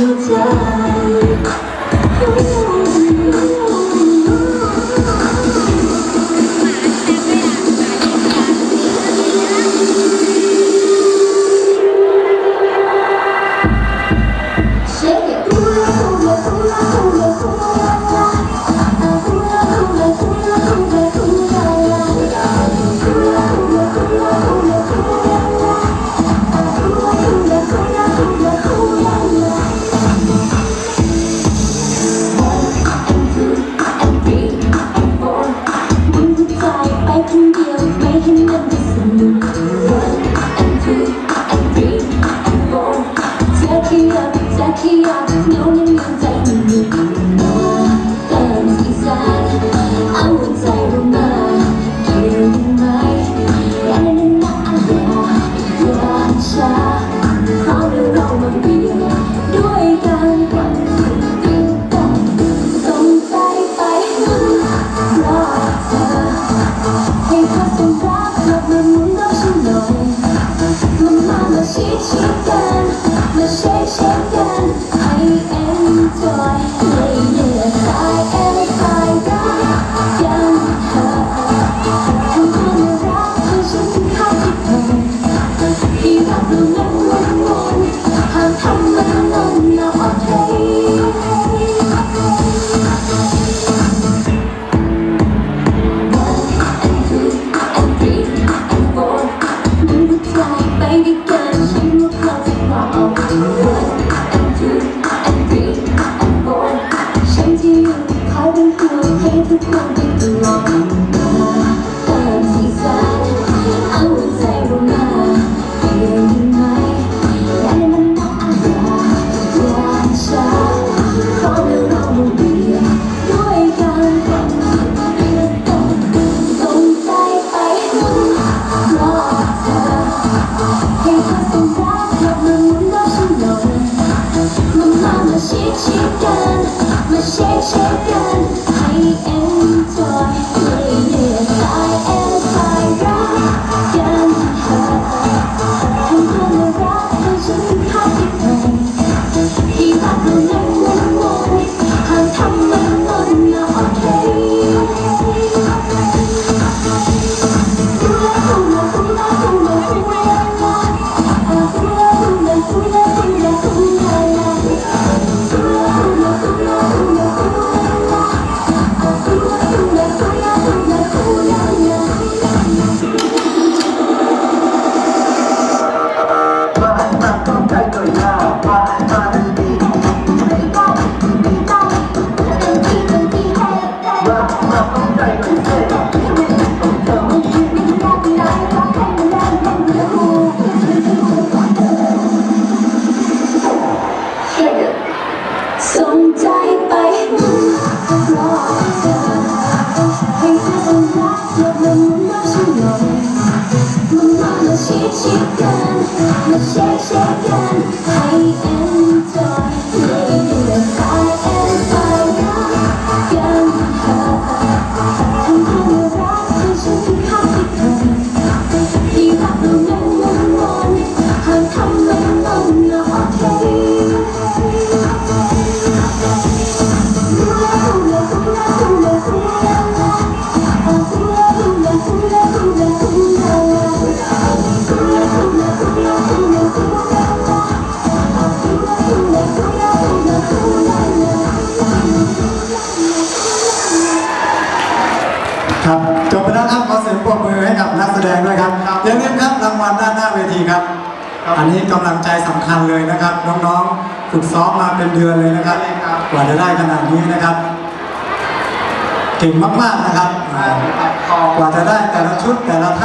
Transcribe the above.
都在。conversation. shotgun, the shotgun. สียงปรบมือให้กับนักแสดงด้วยครับอย่าลืมครับรางวัลด้านหน้าเวทีครับ อันนี้กำลังใจสำคัญเลยนะครับ น้องๆฝึกซ้อมมาเป็นเดือนเลยนะครับ กว่าจะได้ขนาดนี้นะครับเก่งมากๆนะครับกว่าจะได้แต่ละชุดแต่ละท่า